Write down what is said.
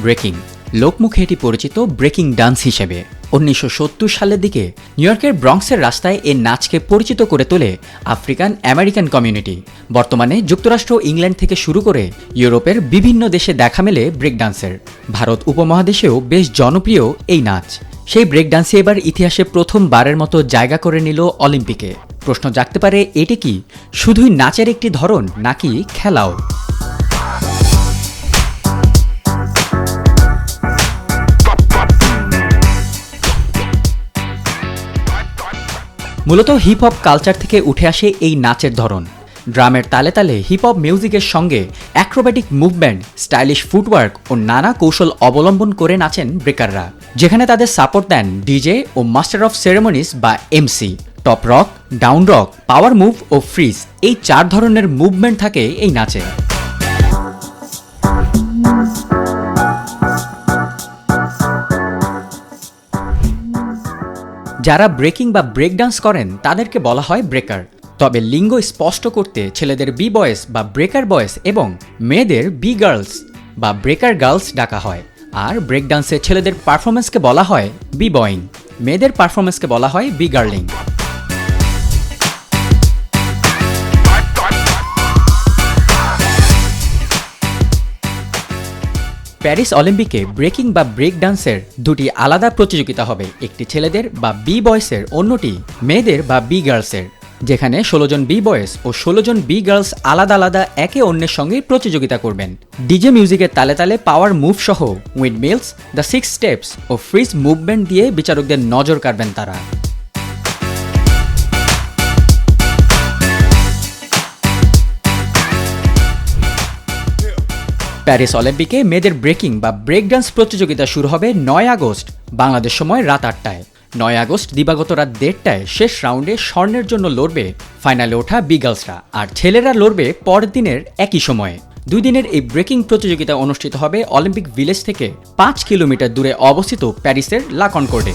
Breaking. লোকমুখে এটি পরিচিত ব্রেকিং ডান্স হিসেবে। উনিশশো সত্তর সালের দিকে নিউ ইয়র্কের ব্রঙ্কসের রাস্তায় এই নাচকে পরিচিত করে তোলে আফ্রিকান আমেরিকান কমিউনিটি। বর্তমানে যুক্তরাষ্ট্র ইংল্যান্ড থেকে শুরু করে ইউরোপের বিভিন্ন দেশে দেখা মেলে ব্রেক ডান্সের। ভারত উপমহাদেশেও বেশ জনপ্রিয় এই নাচ। সেই ব্রেক ডান্সে এবার ইতিহাসে প্রথমবারের মতো জায়গা করে নিল অলিম্পিকে। প্রশ্ন জাগতে পারে এটি কি? শুধুই নাচের একটি ধরন নাকি খেলাও? মূলত হিপ হপ কালচার থেকে উঠে আসে এই নাচের ধরন। ড্রামের তালে তালে হিপ হপ মিউজিকের সঙ্গে অ্যাক্রোব্যাটিক মুভমেন্ট স্টাইলিশ ফুটওয়ার্ক ও নানা কৌশল অবলম্বন করে নাচেন ব্রেকাররা যেখানে তাদের সাপোর্ট দেন ডিজে ও মাস্টার অফ সেরেমনিস বা MC top rock down rock power move ও ফ্রিজ এই চার ধরনের মুভমেন্ট থাকে এই নাচে। যারা ব্রেকিং বা ব্রেক ডান্স করেন, তাদেরকে বলা হয় ব্রেকার। তবে লিঙ্গ স্পষ্ট করতে ছেলেদের বি বয়েস বা ব্রেকার বয়েস এবং মেয়েদের বি গার্লস বা ব্রেকার গার্লস ডাকা হয়। আর ব্রেক ডান্সে ছেলেদের পারফরমেন্সকে বলা হয় বি বয়িং মেয়েদের পারফরমেন্সকে বলা হয় বি গার্লিং। প্যারিস অলিম্পিকে ব্রেকিং বা ব্রেক ডান্সের দুটি আলাদা প্রতিযোগিতা হবে। একটি ছেলেদের বা বি বয়েসের, অন্যটি মেয়েদের বা বি গার্লসের। যেখানে ষোলো জন বি বয়েস ও ষোলো জন বি গার্লস আলাদা আলাদা একে অন্যের সঙ্গে প্রতিযোগিতা করবেন। ডিজে মিউজিকের তালে তালে পাওয়ার মুভ সহ windmills the six steps ও ফ্রিজ মুভমেন্ট দিয়ে বিচারকদের নজর কাড়বেন তারা। প্যারিস অলিম্পিকে মেয়েদের ব্রেকিং বা ব্রেক ডান্স প্রতিযোগিতা শুরু হবে নয় আগস্ট, বাংলাদেশ সময় রাত আটটায়। নয় আগস্ট দিবাগত রাত দেড়টায় শেষ রাউন্ডে স্বর্ণের জন্য লড়বে ফাইনালে ওঠা বিগার্লসরা আর ছেলেরা লড়বে পরের দিনের একই সময়ে। দুই দিনের এই ব্রেকিং প্রতিযোগিতা অনুষ্ঠিত হবে অলিম্পিক ভিলেজ থেকে পাঁচ কিলোমিটার দূরে অবস্থিত প্যারিসের লাকনকোর্ডে